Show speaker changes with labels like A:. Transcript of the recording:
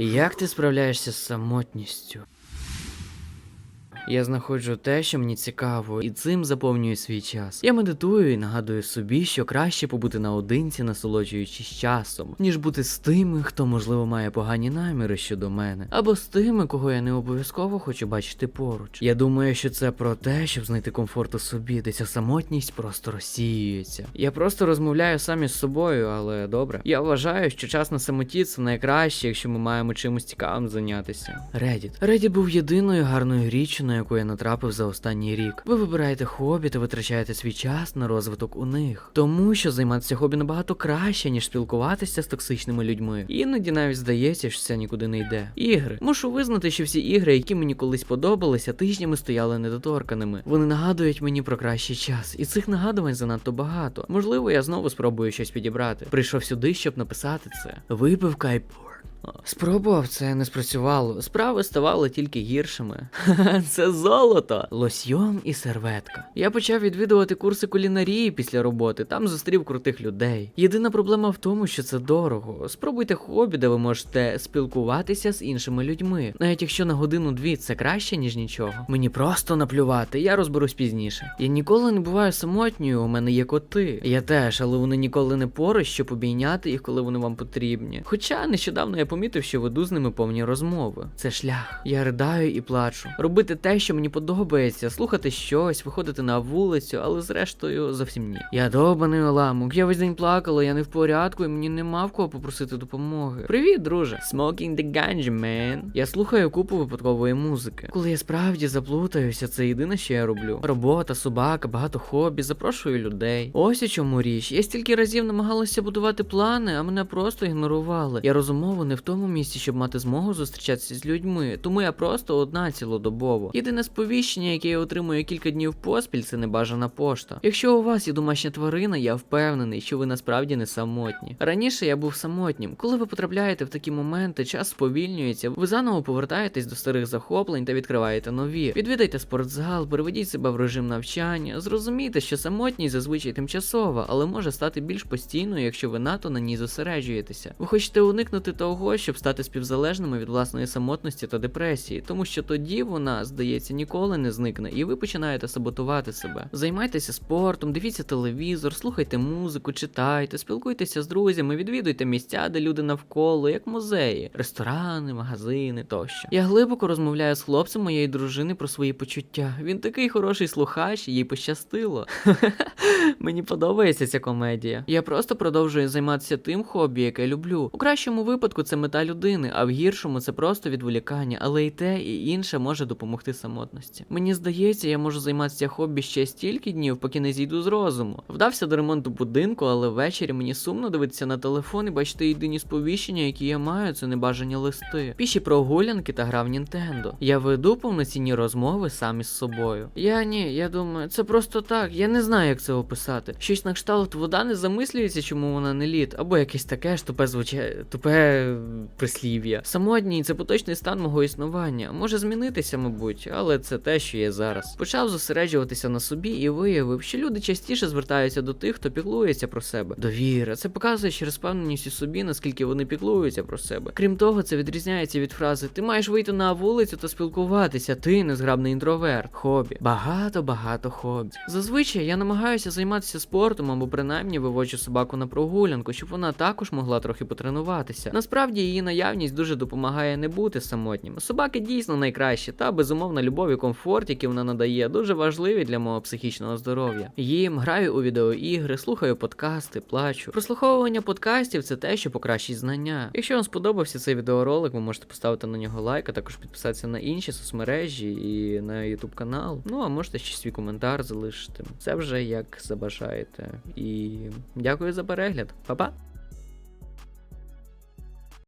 A: Як ти справляєшся з самотністю? Я знаходжу те, що мені цікаво, і цим заповнюю свій час. Я медитую і нагадую собі, що краще побути наодинці, насолоджуючись часом, ніж бути з тими, хто, можливо, має погані наміри щодо мене, або з тими, кого я не обов'язково хочу бачити поруч. Я думаю, що це про те, щоб знайти комфорт у собі, де ця самотність просто розсіюється. Я просто розмовляю сам із собою, але добре. Я вважаю, що час на самоті це найкраще, якщо ми маємо чимось цікавим зайнятися. Reddit. Reddit був єдиною гарною річчю, яку я натрапив за останній рік. Ви вибираєте хобі та витрачаєте свій час на розвиток у них. Тому що займатися хобі набагато краще, ніж спілкуватися з токсичними людьми. Іноді навіть здається, що це нікуди не йде. Ігри. Мушу визнати, що всі ігри, які мені колись подобалися, тижнями стояли недоторканими. Вони нагадують мені про кращий час, і цих нагадувань занадто багато. Можливо, я знову спробую щось підібрати. Прийшов сюди, щоб написати це. Порн. О, Спробував, це не спрацювало. Справи ставали тільки гіршими. Це золото! Лосьйон і серветка. Я почав відвідувати курси кулінарії після роботи, там зустрів крутих людей. Єдина проблема в тому, що це дорого. Спробуйте хобі, де ви можете спілкуватися з іншими людьми. Навіть якщо на годину-дві це краще, ніж нічого. Мені просто наплювати, я розберусь пізніше. Я ніколи не буваю самотньою, у мене є коти. Я теж, але вони ніколи не поруч, щоб обійняти їх, коли вони вам потрібні. Хоча нещодавно я помітив, що веду з ними повні розмови. Це шлях. Я ридаю і плачу. Робити те, що мені подобається, слухати щось, виходити на вулицю, але зрештою зовсім ні. Я довбаний оламок, я весь день плакала, я не в порядку, і мені нема в кого попросити допомоги. Привіт, друже. Smoking the ganja, man. Я слухаю купу випадкової музики. Коли я справді заплутаюся, це єдине, що я роблю. Робота, собака, багато хобі, запрошую людей. Ось у чому річ. Я стільки разів намагалася будувати плани, а мене просто ігнорували. Я розумово не в тому місці, щоб мати змогу зустрічатися з людьми, тому я просто одна цілодобово. Єдине сповіщення, яке я отримую кілька днів поспіль, це небажана пошта. Якщо у вас є домашня тварина, я впевнений, що ви насправді не самотні. Раніше я був самотнім. Коли ви потрапляєте в такі моменти, час сповільнюється, ви заново повертаєтесь до старих захоплень та відкриваєте нові. Відвідайте спортзал, переведіть себе в режим навчання. Зрозумійте, що самотність зазвичай тимчасова, але може стати більш постійною, якщо ви НАТО на ній зосереджуєтеся. Ви хочете уникнути того, щоб стати співзалежними від власної самотності та депресії, тому що тоді вона, здається, ніколи не зникне, і ви починаєте саботувати себе. Займайтеся спортом, дивіться телевізор, слухайте музику, читайте, спілкуйтеся з друзями, відвідуйте місця, де люди навколо, як музеї, ресторани, магазини тощо. Я глибоко розмовляю з хлопцем моєї дружини про свої почуття. Він такий хороший слухач, їй пощастило. Мені подобається ця комедія. Я просто продовжую займатися тим хобі, яке люблю. У кращому випадку це мета людини, а в гіршому це просто відволікання, але і те, і інше може допомогти самотності. Мені здається, я можу займатися хобі ще стільки днів, поки не зійду з розуму. Вдався до ремонту будинку, але ввечері мені сумно дивитися на телефон і бачити єдині сповіщення, які я маю, це небажані листи. Піші прогулянки та гра в Нінтендо. Я веду повноцінні розмови сам із собою. Я ні, я думаю, це просто так. Я не знаю, як це описати. Щось на кшталт вода не замислюється, чому вона не лід, або якесь таке ж тупе звучає, тупе прислів'я. Самотній це поточний стан мого існування. Може змінитися, мабуть, але це те, що є зараз. Почав зосереджуватися на собі і виявив, що люди частіше звертаються до тих, хто піклується про себе. Довіра. Це показує через впевненість у собі, наскільки вони піклуються про себе. Крім того, це відрізняється від фрази Ти маєш вийти на вулицю та спілкуватися. Ти незграбний інтроверт. Хобі. Багато, багато хобі. Зазвичай я намагаюся займатися спортом або принаймні виводжу собаку на прогулянку, щоб вона також могла трохи потренуватися. Насправді її наявність дуже допомагає не бути самотнім. Собаки дійсно найкращі, та безумовна любов і комфорт, який вона надає, дуже важливі для мого психічного здоров'я. Їм граю у відеоігри, слухаю подкасти, плачу. Прослуховування подкастів це те, що покращить знання. Якщо вам сподобався цей відеоролик, ви можете поставити на нього лайк, а також підписатися на інші соцмережі і на YouTube канал. Ну а можете ще свій коментар залишити. Це вже як забажаєте. І дякую за перегляд. Па-па!